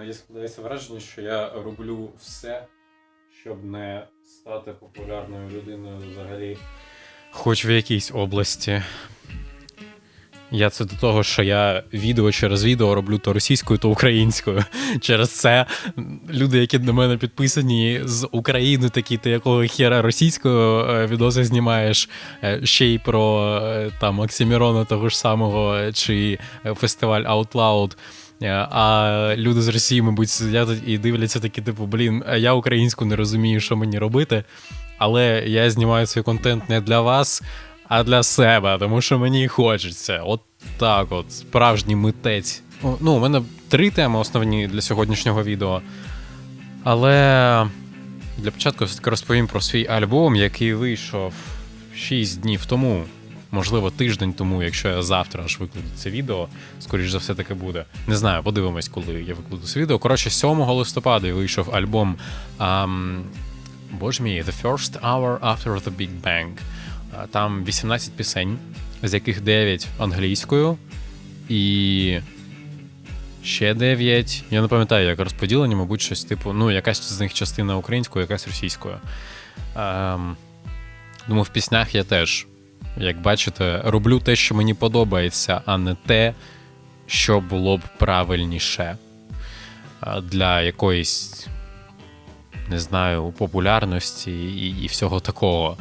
Іноді складається враження, що я роблю все, щоб не стати популярною людиною взагалі. Хоч в якійсь області. Я це до того, що я відео через відео роблю то російською, то українською. Через це люди, які на мене підписані з України, такі ти якого хера російською е, відоси знімаєш, е, ще й про е, там Оксімірона того ж самого, чи фестиваль Out Loud. Е, А люди з Росії, мабуть, сидять і дивляться такі, типу, блін, я українську не розумію, що мені робити. Але я знімаю свій контент не для вас, а для себе, тому що мені хочеться. От так, от, справжній митець. Ну, у мене три теми основні для сьогоднішнього відео. Але для початку все-таки розповім про свій альбом, який вийшов 6 днів тому. Можливо, тиждень тому, якщо я завтра аж викладу це відео, скоріш за все таки буде. Не знаю, подивимось, коли я викладу це відео. Коротше, 7 листопада вийшов альбом. ам, Боже мій, The First Hour After the Big Bang. Там 18 пісень, з яких 9 англійською, і ще 9. Я не пам'ятаю, як розподілені, мабуть, щось типу, ну, якась з них частина українською, якась російською. Ем, Думаю, в піснях я теж, як бачите, роблю те, що мені подобається, а не те, що було б правильніше для якоїсь, не знаю, популярності і, і всього такого.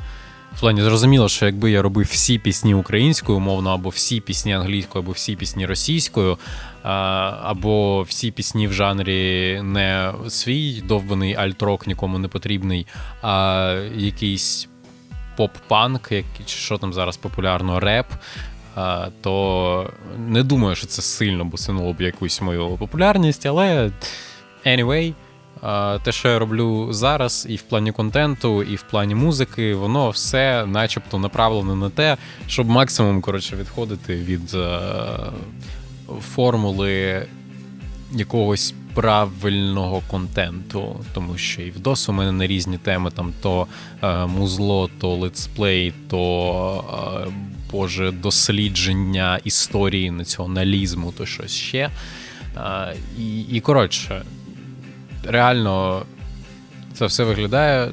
В плані зрозуміло, що якби я робив всі пісні українською, умовно, або всі пісні англійською, або всі пісні російською, або всі пісні в жанрі не свій довбаний альтрок нікому не потрібний, а якийсь поп-панк, як, що там зараз популярно, реп. То не думаю, що це сильно бусинуло б якусь мою популярність, але anyway, те, що я роблю зараз, і в плані контенту, і в плані музики, воно все начебто направлено на те, щоб максимум коротше, відходити від формули якогось правильного контенту, тому що і відос у мене на різні теми, там то е, музло, то летсплей, то е, боже, дослідження історії націоналізму, то щось ще. Е, і, і коротше, реально це все виглядає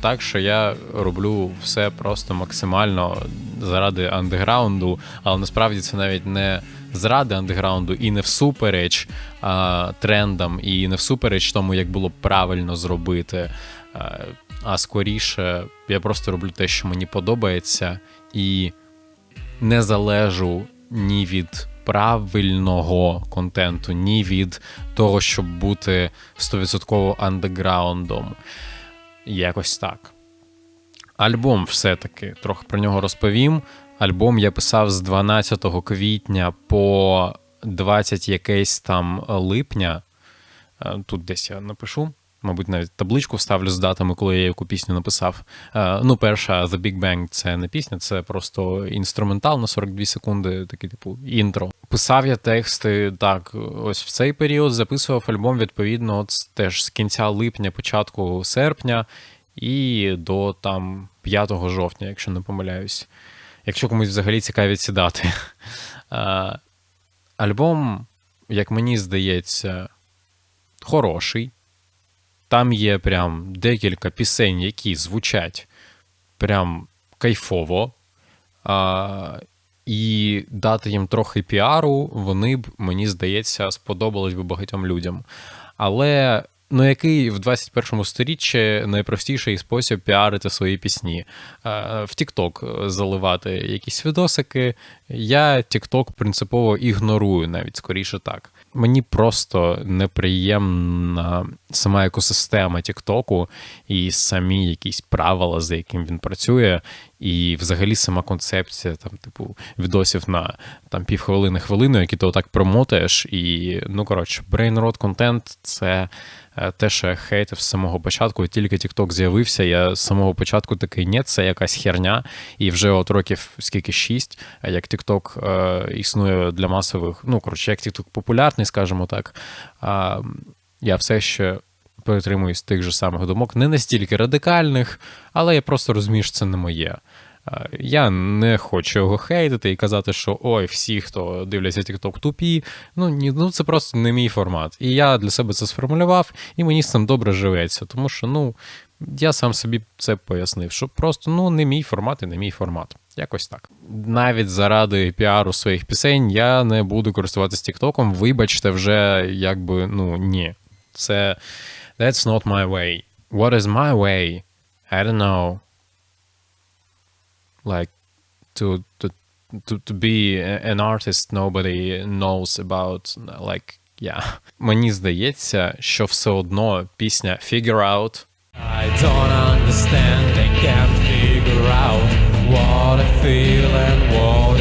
так, що я роблю все просто максимально заради андеграунду, але насправді це навіть не заради андеграунду і не всупереч а, трендам, і не всупереч тому, як було правильно зробити. А, а скоріше, я просто роблю те, що мені подобається, і не залежу ні від правильного контенту, ні від того, щоб бути 100% андеграундом. Якось так. Альбом все-таки трохи про нього розповім. Альбом я писав з 12 квітня по 20 якесь там липня. Е, Тут десь я напишу. Мабуть, навіть табличку вставлю з датами, коли я яку пісню написав. Е, Ну, перша The Big Bang це не пісня, це просто інструментал на 42 секунди, такий типу інтро. Писав я тексти так, ось в цей період записував альбом відповідно, от теж з кінця липня, початку серпня і до там 5 жовтня, якщо не помиляюсь. Якщо комусь взагалі цікаві ці дати. Альбом, як мені здається, хороший. Там є прям декілька пісень, які звучать прям кайфово. І дати їм трохи піару, вони б, мені здається, сподобались би багатьом людям. Але ну який в 21 сторіччі найпростіший спосіб піарити свої пісні? Е, В TikTok заливати якісь відосики. Я TikTok принципово ігнорую, навіть скоріше так. Мені просто неприємна сама екосистема Тіктоку і самі якісь правила, за яким він працює, і взагалі сама концепція там, типу, відосів на там півхвилини хвилину, які ти отак промотаєш. І ну коротше, brain-rot контент це е, те, що я хейтив з самого початку. І Тільки TikTok з'явився. Я з самого початку такий, ні, це якась херня. І вже от років скільки шість, е, як TikTok е, існує для масових, ну коротше, як TikTok популярний, скажімо так. А, я все ще притримуюсь тих же самих думок, не настільки радикальних, але я просто розумію, що це не моє. Я не хочу його хейтити і казати, що ой, всі, хто дивляться TikTok, тупі. Ну ні, ну це просто не мій формат. І я для себе це сформулював, і мені з цим добре живеться, тому що ну я сам собі це пояснив, що просто ну не мій формат і не мій формат. Якось так. Навіть заради піару своїх пісень я не буду користуватися Тіктоком. Вибачте, вже якби ну ні. Це that's not my way. What is my way? I don't know. Like to to to, to be an artist nobody knows about. Like, yeah. Мені здається, що все одно пісня Figure Out I don't understand, I can't figure out what I feel and what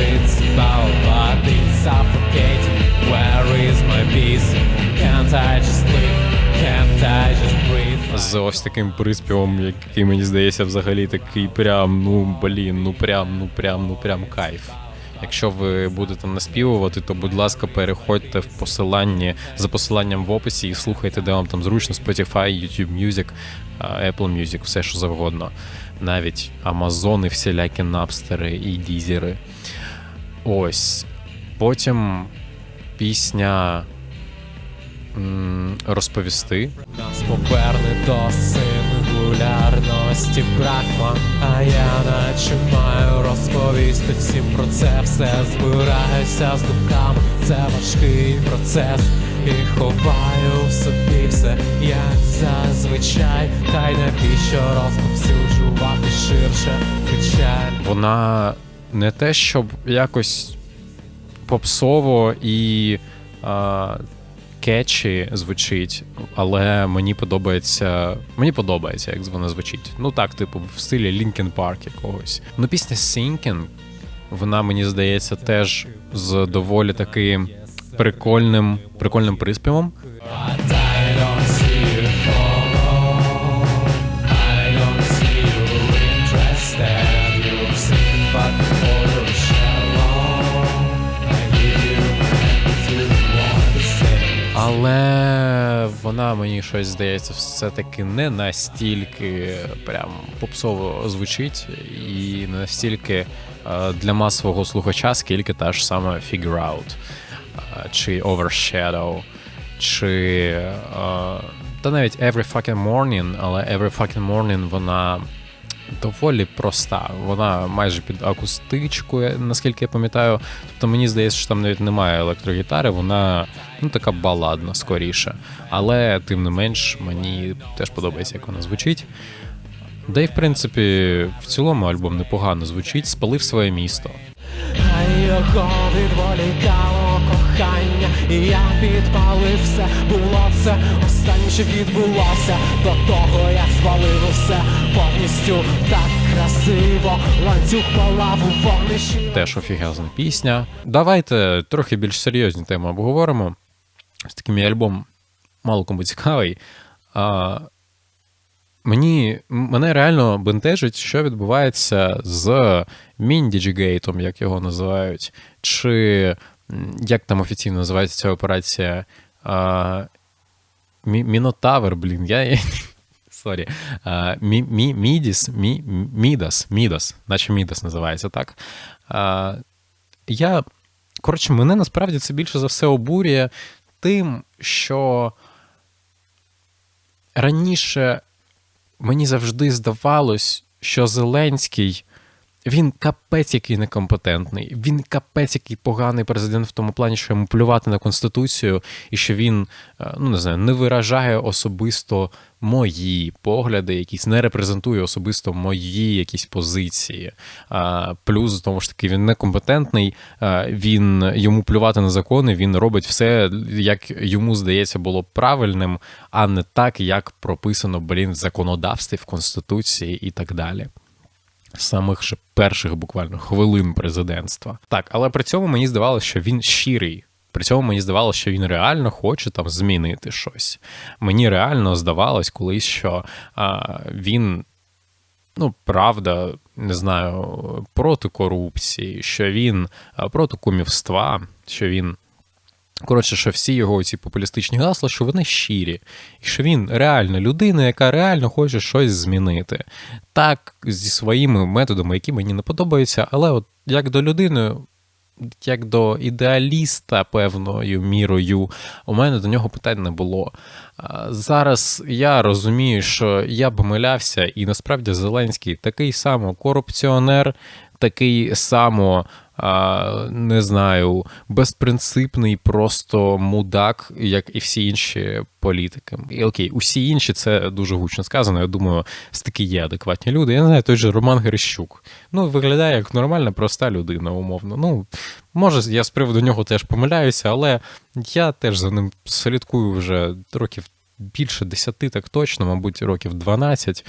з ось таким приспівом, який мені здається, взагалі такий прям, ну блін, ну прям, ну прям, ну прям кайф. Якщо ви будете наспівувати, то будь ласка, переходьте в посиланні за посиланням в описі і слухайте, де вам там зручно Spotify, YouTube Music, Apple Music, все що завгодно. Навіть Амазони, всілякі напстери і дізери. Ось. Потім пісня розповісти. Нас поверне до сингулярності бракма, а я наче маю розповісти всім про це. Все збираюся з думками, це важкий процес. І ховаю в собі все, як зазвичай, та й навіщо розповсюджувати ширше печаль. вона не те, щоб якось попсово і а, кетчі звучить, але мені подобається. Мені подобається, як вона звучить. Ну так, типу, в стилі Linkin Park якогось. Ну, пісня Sinking, вона мені здається теж з доволі таким прикольним, прикольним приспівом. Вона мені щось здається, все-таки не настільки прям попсово звучить, і не настільки е, для масового слухача, скільки та ж сама Figure Out, е, чи Overshadow, чи е, та навіть Every Fucking Morning, але Every Fucking Morning вона доволі проста. Вона майже під акустичку, наскільки я пам'ятаю. Тобто мені здається, що там навіть немає електрогітари, вона ну така баладна скоріше. Але тим не менш, мені теж подобається, як вона звучить. Да і в принципі, в цілому альбом непогано звучить, спалив своє місто. А його кохання, і я підпалив все, було все останнє, що відбулося. До того я спалив усе повністю так красиво. Ланцюг палав у вогнищі. Теж офігезна пісня. Давайте трохи більш серйозні теми обговоримо. З таким альбом мало кому цікавий. А, мені, мене реально бентежить, що відбувається з Міндіджігейтом, як його називають, чи як там офіційно називається ця операція? А, Мі- Мінотавр, блін, я. Сорі. Мі, мі, мідіс, мі, Мідас, Мідас, наче Мідас називається так. А, я, коротше, мене насправді це більше за все обурює тим, що раніше мені завжди здавалось, що Зеленський. Він капець який некомпетентний. Він капець який поганий президент в тому плані, що йому плювати на конституцію, і що він е, ну не знаю, не виражає особисто мої погляди, якісь не репрезентує особисто мої якісь позиції. А, Плюс знову ж таки він некомпетентний. Він йому плювати на закони. Він робить все, як йому здається, було правильним, а не так, як прописано блін в законодавстві, в конституції і так далі самих же перших буквально хвилин президентства. Так, але при цьому мені здавалося, що він щирий. При цьому мені здавалося, що він реально хоче там змінити щось. Мені реально здавалось колись, що а, він, ну, правда, не знаю, проти корупції, що він проти кумівства, що він Коротше, що всі його ці популістичні гасла, що вони щирі, і що він реальна людина, яка реально хоче щось змінити. Так, зі своїми методами, які мені не подобаються, але от як до людини, як до ідеаліста певною мірою, у мене до нього питань не було. Зараз я розумію, що я помилявся, і насправді Зеленський такий само корупціонер, такий само. Не знаю, безпринципний просто мудак, як і всі інші політики. І окей, усі інші це дуже гучно сказано. Я думаю, таки є адекватні люди. Я не знаю, той же Роман Грищук. Ну, виглядає як нормальна, проста людина, умовно. Ну, може, я з приводу нього теж помиляюся, але я теж за ним слідкую вже років більше десяти, так точно, мабуть, років 12.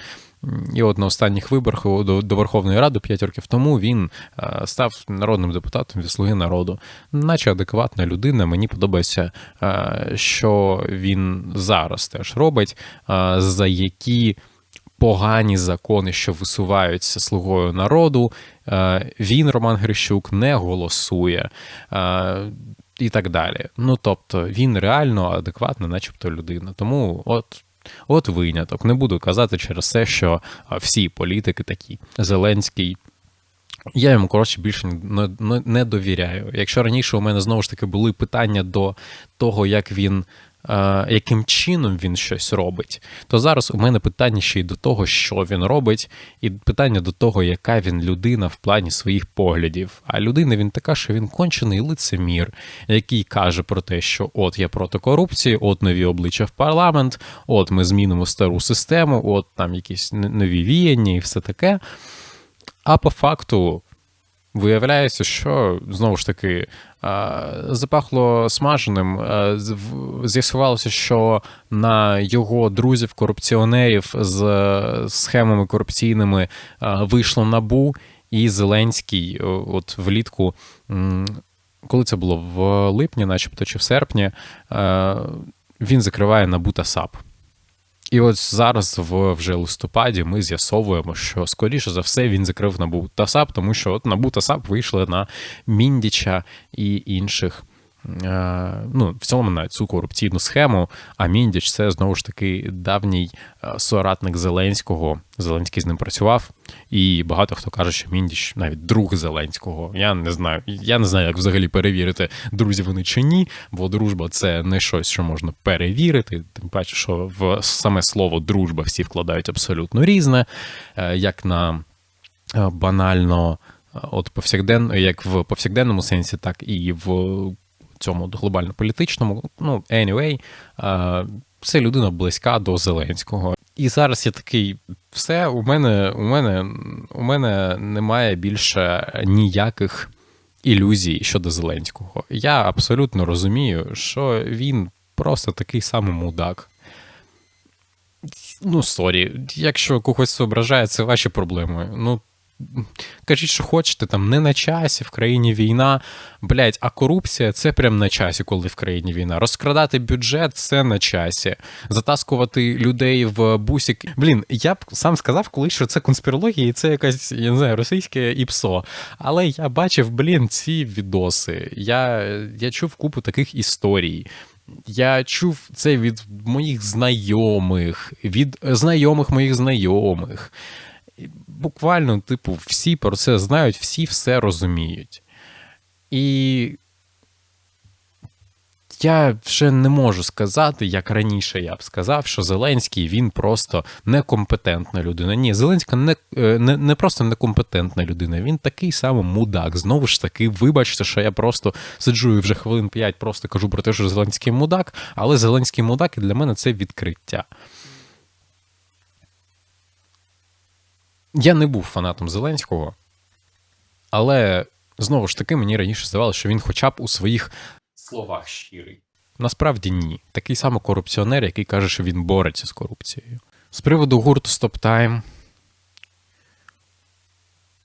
І от на останніх виборах до, до Верховної Ради 5 років тому він е, став народним депутатом від Слуги народу, наче адекватна людина. Мені подобається, е, що він зараз теж робить, е, за які погані закони, що висуваються слугою народу. Він, Роман Грищук, не голосує. І так далі. Ну тобто він реально адекватна, начебто людина. Тому от От виняток. Не буду казати через те, що всі політики такі. Зеленський. Я йому, коротше, більше не, довіряю. Якщо раніше у мене знову ж таки були питання до того, як він. Е, Яким чином він щось робить, то зараз у мене питання ще й до того, що він робить, і питання до того, яка він людина в плані своїх поглядів. А людина він така, що він кончений лицемір, який каже про те, що от я проти корупції, от нові обличчя в парламент, от ми змінимо стару систему, от там якісь нові віяння і все таке. А по факту виявляється, що знову ж таки запахло смаженим. В- З'ясувалося, що на його друзів-корупціонерів з е, схемами корупційними вийшло набу, і Зеленський, от влітку. Коли це було в липні, начебто, чи в серпні, е, він закриває НАБУ та САП. І от зараз, в вже листопаді, ми з'ясовуємо, що скоріше за все він закрив набу та САП, тому що от набу та САП вийшли на Міндіча і інших. Е, Ну, в цілому на цю корупційну схему. А Міндіч це знову ж таки давній е, соратник Зеленського. Зеленський з ним працював, і багато хто каже, що Міндіч навіть друг Зеленського. Я не знаю. Я не знаю, як взагалі перевірити, друзі вони чи ні, бо дружба це не щось, що можна перевірити. Тим паче, що в саме слово дружба всі вкладають абсолютно різне, Е, як на банально, от повсякден, як в повсякденному сенсі, так і в цьому глобально-політичному. Ну, anyway, е, це людина близька до Зеленського. І зараз я такий, все, у мене, у мене, у мене немає більше ніяких ілюзій щодо Зеленського. Я абсолютно розумію, що він просто такий самий мудак. Ну, сорі, якщо когось ображає, це ваші проблеми. Ну, кажіть, що хочете, там не на часі, в країні війна. Блять, а корупція це прям на часі, коли в країні війна. Розкрадати бюджет це на часі. Затаскувати людей в бусік. Блін, я б сам сказав, коли що це конспірологія, і це якась, я не знаю, російське ІПСО. Але я бачив, блін, ці відоси. Я, я чув купу таких історій. Я чув це від моїх знайомих, від знайомих моїх знайомих. Буквально, типу, всі про це знають, всі все розуміють. І я вже не можу сказати, як раніше я б сказав, що Зеленський він просто некомпетентна людина. Ні, Зеленська не, е, не, не просто некомпетентна людина, він такий самий мудак. Знову ж таки, вибачте, що я просто сиджу і вже хвилин 5 просто кажу про те, що Зеленський мудак, але Зеленський мудак і для мене це відкриття. Я не був фанатом Зеленського, але знову ж таки мені раніше здавалося, що він хоча б у своїх словах щирий. Насправді ні. Такий самий корупціонер, який каже, що він бореться з корупцією. З приводу гурту Time,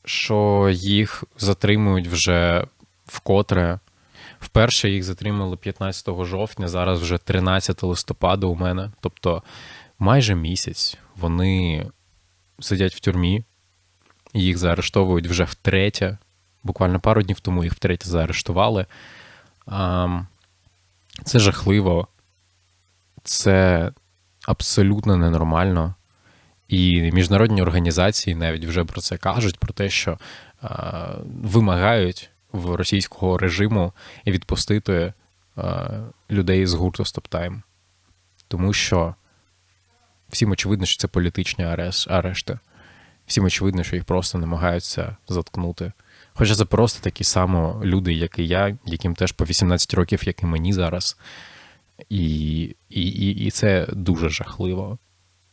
що їх затримують вже вкотре. Вперше їх затримали 15 жовтня, зараз вже 13 листопада у мене. Тобто майже місяць вони сидять в тюрмі, їх заарештовують вже втретє. Буквально пару днів тому їх втретє заарештували. Це жахливо, це абсолютно ненормально. І міжнародні організації навіть вже про це кажуть: про те, що вимагають в російського режиму відпустити людей з гурту Стоптайм. Тому що всім очевидно, що це політичні ареш- арешти. Всім очевидно, що їх просто намагаються заткнути. Хоча це просто такі само люди, як і я, яким теж по 18 років, як і мені зараз. І, і, і, і це дуже жахливо.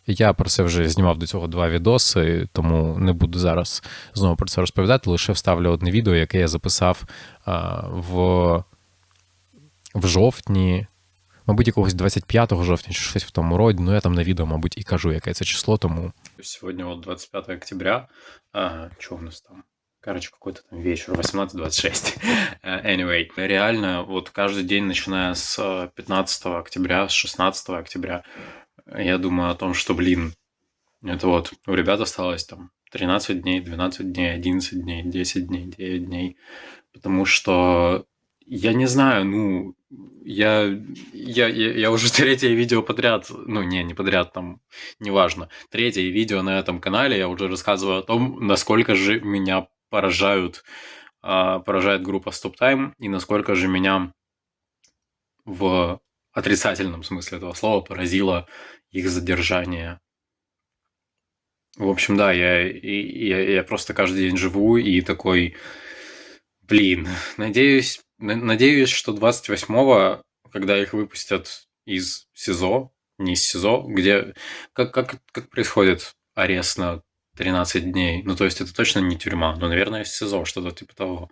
Я про це вже знімав до цього два відоси, тому не буду зараз знову про це розповідати. Лише вставлю одне відео, яке я записав а, в, в жовтні, мабуть, якогось 25 жовтня чи щось в тому роді. Ну я там на відео, мабуть, і кажу, яке це число, тому. Сьогодні от 25 октября. А, что у нас там? Короче, какой-то там вечер, 18-26. Э, Anyway, реально, вот каждый день, начиная с э, 15 октября, с 16 октября, я думаю о том, что, блин, это вот у ребят осталось там 13 дней, 12 дней, 11 дней, 10 дней, 9 дней. Потому что я не знаю, ну, я, я, я, уже третье видео подряд, ну, не, не подряд, там, неважно, третье видео на этом канале я уже рассказываю о том, насколько же меня поражают, а, поражает группа Stop Time и насколько же меня в отрицательном смысле этого слова поразило их задержание. В общем, да, я, я, я просто каждый день живу и такой, блин, надеюсь, на- надеюсь, что 28-го, когда их выпустят из СИЗО, не из СИЗО, где, как, как, как происходит арест на 13 дней? Ну, то есть это точно не тюрьма, но, наверное, из СИЗО, что-то типа того.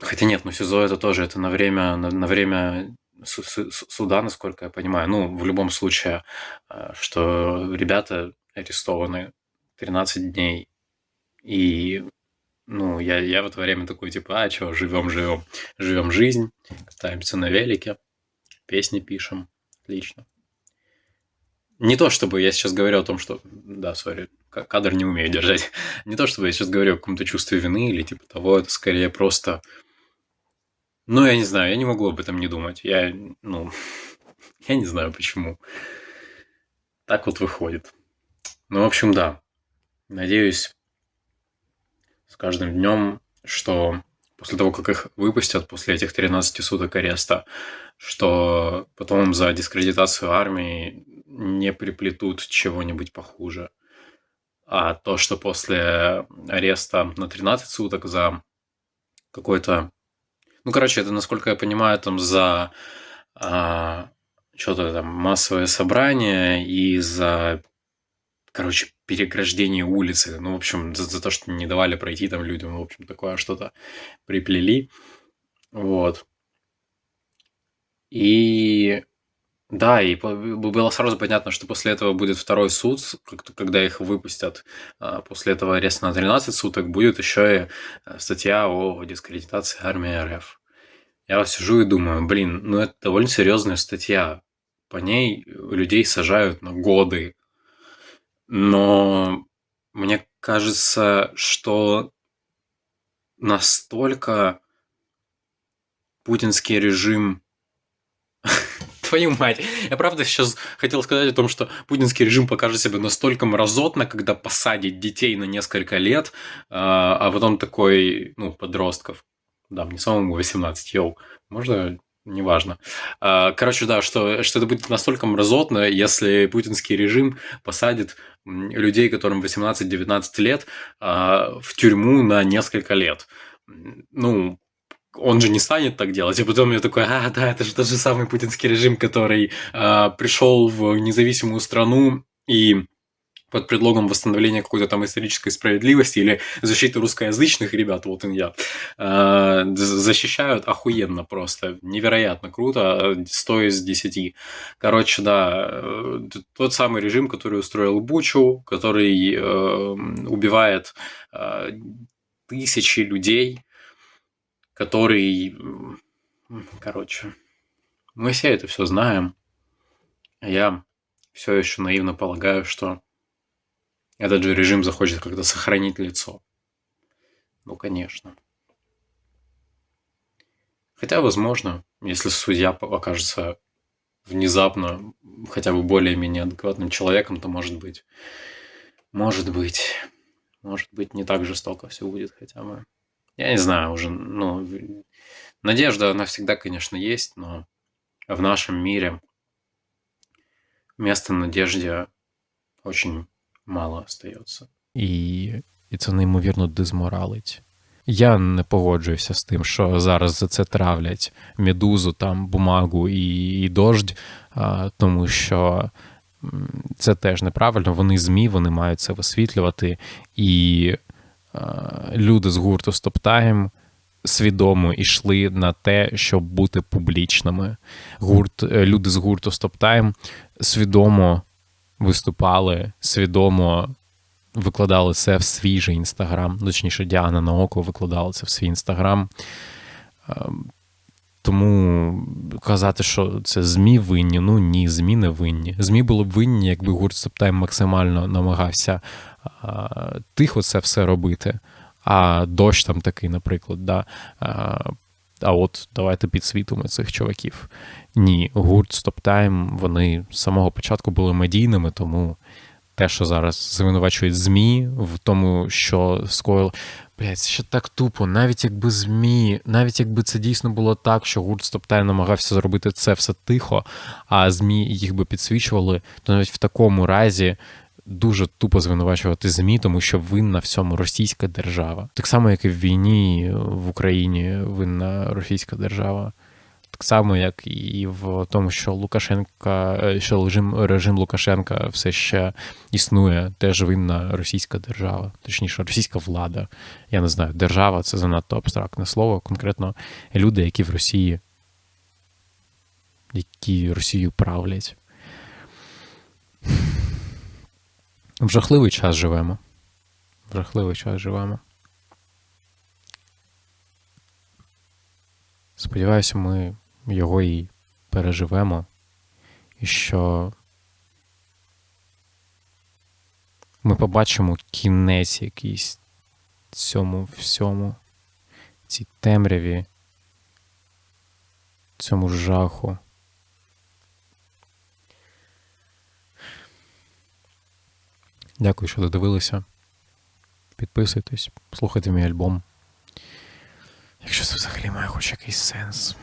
Хотя нет, ну СИЗО это тоже, это на время, на, на время су- су- су- суда, насколько я понимаю. Ну, в любом случае, э, что ребята арестованы 13 дней. И, ну, я, я в это время такой, типа, а, что, живем, живем, живем жизнь, катаемся на велике, песни пишем. Отлично. Не то, чтобы я сейчас говорю о том, что... Да, сори, кадр не умею держать. Не то, чтобы я сейчас говорю о каком-то чувстве вины или типа того, это скорее просто... Ну, я не знаю, я не могу об этом не думать. Я, ну, я не знаю почему. Так вот выходит. Ну, в общем, да. Надеюсь, с каждым днем, что после того, как их выпустят, после этих 13 суток ареста, что потом за дискредитацию армии не приплетут чего-нибудь похуже. А то, что после ареста на 13 суток за какой-то... Ну, короче, это, насколько я понимаю, там за что-то там массовое собрание и за, короче, переграждение улицы. Ну, в общем, за, за то, что не давали пройти там людям, в общем, такое что-то приплели. Вот. И да, и было сразу понятно, что после этого будет второй суд, когда их выпустят. а, После этого ареста на 13 суток будет еще и э, статья о дискредитации армии РФ. Я сижу и думаю, блин, ну это довольно серьезная статья. По ней людей сажают на годы. Но мне кажется, что настолько путинский режим... Твою мать, я правда сейчас хотел сказать о том, что путинский режим покажет себя настолько мразотно, когда посадит детей на несколько лет, а а потом такой, ну, подростков, да, мне самому 18, йоу, можно, неважно. А, Короче, да, что, что это будет настолько мразотно, если путинский режим посадит людей, которым 18-19 лет, а, в тюрьму на несколько лет. Ну, он же не станет так делать. И потом я такой, а, да, это же тот же самый путинский режим, который а, пришел в независимую страну и под предлогом восстановления какой-то там исторической справедливости или защиты русскоязычных ребят, вот и я, з- защищают охуенно просто, невероятно круто, э, 100 из 10. Короче, да, э, тот самый режим, который устроил Бучу, который э, убивает э, тысячи людей, который, короче, мы все это все знаем. Я все еще наивно полагаю, что этот же режим захочет как-то сохранить лицо. Ну, конечно. Хотя, возможно, если судья окажется внезапно хотя бы более-менее адекватным человеком, то может быть, может быть, может быть, не так жестоко все будет хотя бы. Я не знаю уже, ну, надежда, она всегда, конечно, есть, но в нашем мире места надежде очень мало остается. І, і це неймовірно дезморалить. Я не погоджуюся з тим, що зараз за це травлять медузу, там бумагу і, і дождь, а, тому що це теж неправильно. Вони ЗМІ, вони мають це висвітлювати. І а, люди з гурту Стоптаєм свідомо йшли на те, щоб бути публічними. Гурт, е, люди з гурту Стоптайм свідомо виступали, свідомо викладали це в свій же інстаграм. Точніше, Діана Наоко викладала це в свій інстаграм. Ем, Тому казати, що це ЗМІ винні, ну ні, ЗМІ не винні. ЗМІ були б винні, якби гурт Стоптайм максимально намагався а, тихо це все робити. А дощ там такий, наприклад, да. А, а от давайте підсвітимо цих чуваків. Ні, гурт Стоптайм, вони з самого початку були медійними, тому те, що зараз звинувачують ЗМІ в тому, що скоїли. Блять, ще так тупо, навіть якби ЗМІ, навіть якби це дійсно було так, що гурт Стоптайм намагався зробити це все тихо, а ЗМІ їх би підсвічували, то навіть в такому разі дуже тупо звинувачувати ЗМІ, тому що винна в цьому російська держава. Так само, як і в війні в Україні винна російська держава. Так само, як і в тому, що Лукашенка, е, що режим, режим Лукашенка все ще існує, теж винна російська держава, точніше, російська влада. Я не знаю, держава це занадто абстрактне слово. Конкретно люди, які в Росії, які Росією правлять. В жахливий час живемо. В жахливий час живемо. Сподіваюся, ми його і переживемо, і що ми побачимо кінець якийсь цьому всьому, цій темряві, цьому жаху. Дякую, що додивилися. Підписуйтесь, слухайте мій альбом. Якщо це взагалі має хоч якийсь сенс.